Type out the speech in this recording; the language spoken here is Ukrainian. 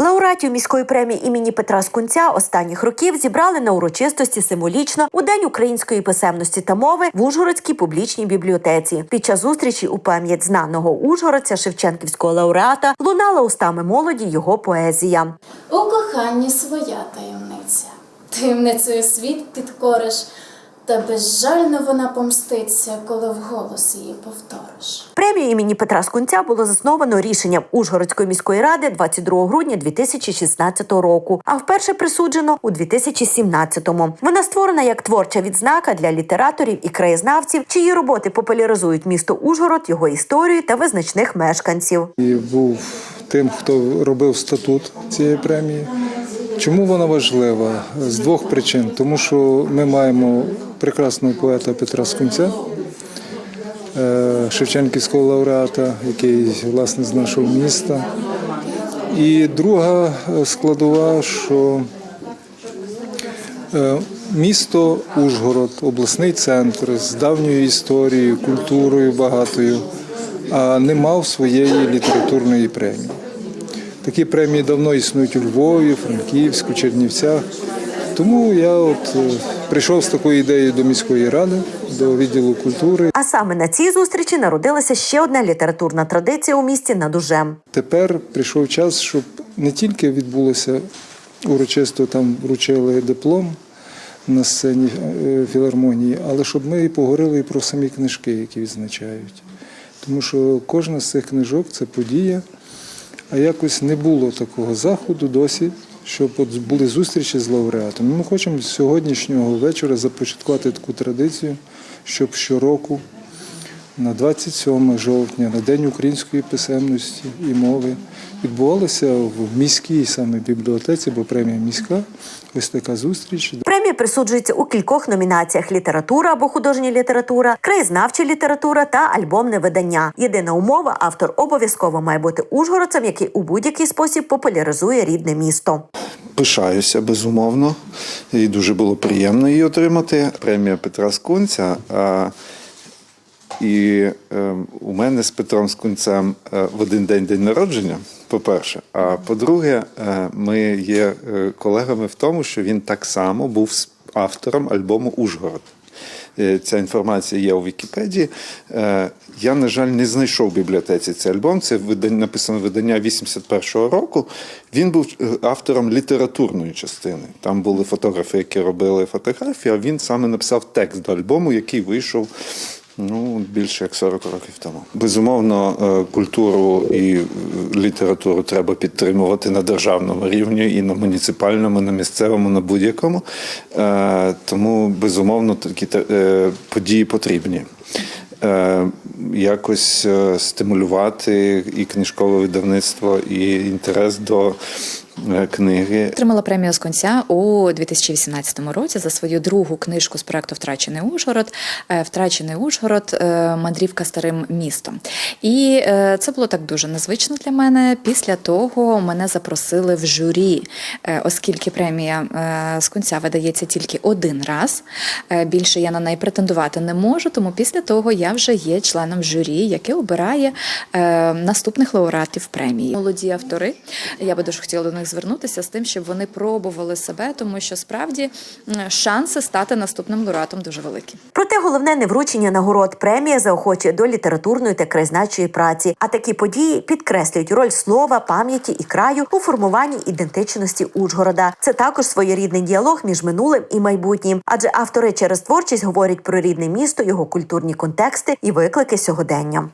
Лауреатів міської премії імені Петра Скунця останніх років зібрали на урочистості символічно у День української писемності та мови в Ужгородській публічній бібліотеці. Під час зустрічі у пам'ять знаного ужгородця Шевченківського лауреата лунала устами молоді його поезія. У коханні своя таємниця. Таємницею світ підкориш, та безжально вона помститься, коли вголос її повториш. Премію імені Петра Скунця було засновано рішенням Ужгородської міської ради 22 грудня 2016 року, а вперше присуджено у 2017-му. Вона створена як творча відзнака для літераторів і краєзнавців, чиї роботи популяризують місто Ужгород, його історію та визначних мешканців. І був тим, хто робив статут цієї премії. Чому вона важлива? З двох причин. Тому що ми маємо прекрасного поета Петра Скунця, е, Шевченківського лауреата, який власне з нашого міста. І друга е, складова, що Е, Місто Ужгород, обласний центр з давньою історією, культурою багатою, а не мав своєї літературної премії. Такі премії давно існують у Львові, Франківську, Чернівцях. Тому я от е, прийшов з такою ідеєю до міської ради, до відділу культури. А саме на цій зустрічі народилася ще одна літературна традиція у місті над Ужем. Тепер прийшов час, щоб не тільки відбулося урочисто там вручили диплом на сцені е, філармонії, але щоб ми і поговорили і про самі книжки, які відзначають. Тому що кожна з цих книжок це подія, а якось не було такого заходу досі, щоб були зустрічі з лауреатом. Ми хочемо з сьогоднішнього вечора започаткувати таку традицію, щоб щороку на 27 жовтня, на День української писемності і мови, відбувалася в міській саме бібліотеці, бо премія міська. Ось така зустріч. Присуджується у кількох номінаціях: література або художня література, краєзнавча література та альбомне видання. Єдина умова автор обов'язково має бути ужгородцем, який у будь-який спосіб популяризує рідне місто. Пишаюся безумовно, і дуже було приємно її отримати. Премія Петра Скунця. І е, у мене з Петром Скунцем е, в один день день народження, по-перше. А по-друге, е, ми є е, колегами в тому, що він так само був автором альбому Ужгород. Ця інформація є у Вікіпедії. Я, на жаль, не знайшов в бібліотеці цей альбом. Це написано видання 81-го року. Він був автором літературної частини. Там були фотографи, які робили фотографії, а він саме написав текст до альбому, який вийшов. Ну, більше як 40 років тому. Безумовно, е, культуру і е, літературу треба підтримувати на державному рівні, і на муніципальному, на місцевому, на будь-якому. Е, Тому, безумовно, такі події потрібні. Якось стимулювати і книжкове видавництво, і інтерес до книги. Отримала премію Сконця у 2018 році за свою другу книжку з проекту Втрачений Ужгород. Е, Втрачений Ужгород е, мандрівка старим містом. І е, це було так дуже незвично для мене. Після того мене запросили в журі, е, оскільки премія е, Сконця видається тільки один раз. Е, Більше я на неї претендувати не можу. Тому після того я вже є членом журі, яке обирає е, наступних лауреатів премії. Молоді автори. Я би дуже хотіла до них звернутися з тим, щоб вони пробували себе, тому що справді шанси стати наступним лауреатом дуже великі. Проте головне не вручення нагород. Премія заохочує до літературної та краєзнавчої праці. А такі події підкреслюють роль слова, пам'яті і краю у формуванні ідентичності Ужгорода. Це також своєрідний діалог між минулим і майбутнім, адже автори через творчість говорять про рідне місто, його культурні контексти і виклики сьогодення.